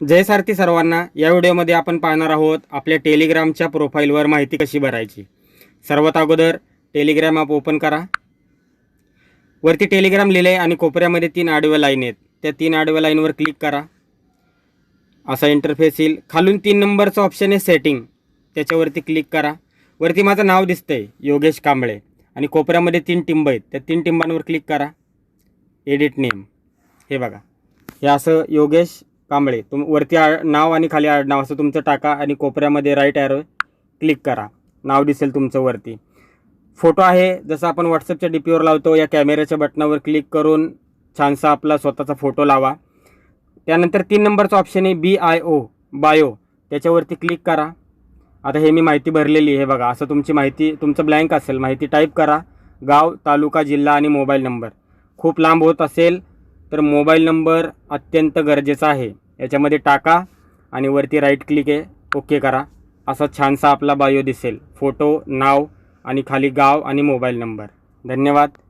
जय सारथी सर्वांना. या व्हिडिओमध्ये आपण पाहणार आहोत आपल्या टेलिग्रामच्या प्रोफाईलवर माहिती कशी भरायची. सर्वात अगोदर टेलिग्राम ॲप ओपन करा. वरती टेलिग्राम लिहिले आणि कोपऱ्यामध्ये तीन आडव्या लाईन आहेत. त्या तीन आडव्या लाईनवर क्लिक करा. असा इंटरफेस येईल. खालून तीन नंबरचं ऑप्शन आहे सेटिंग त्याच्यावरती क्लिक करा. वरती माझं नाव दिसतंय योगेश कांबळे. आणि कोपऱ्यामध्ये तीन टिंब आहेत. त्या तीन टिंबांवर क्लिक करा. एडिट नेम हे बघा. हे असं योगेश कांबळे. तुम वरती आ नाव आणि खाली आडनाव असं तुमचं टाका आणि कोपऱ्यामध्ये राईट ॲरो क्लिक करा. नाव दिसेल तुमचं वरती. फोटो आहे जसं आपण व्हॉट्सअपच्या डी पीवर लावतो या कॅमेऱ्याच्या बटनावर क्लिक करून छानसा आपला स्वतःचा फोटो लावा. त्यानंतर तीन नंबरचा ऑप्शन आहे बी आय ओ बायो त्याच्यावरती क्लिक करा. आता हे मी माहिती भरलेली आहे बघा. असं तुमची माहिती तुमचं ब्लँक असेल माहिती टाईप करा. गाव तालुका जिल्हा आणि मोबाईल नंबर खूप लांब होत असेल तर मोबाईल नंबर अत्यंत गरजेचा आहे. याच्यामध्ये टाका आणि वरती राईट क्लिक आहे. ओके करा. असा छानसा आपला बायो दिसेल. फोटो नाव आणि खाली गाव आणि मोबाईल नंबर. धन्यवाद.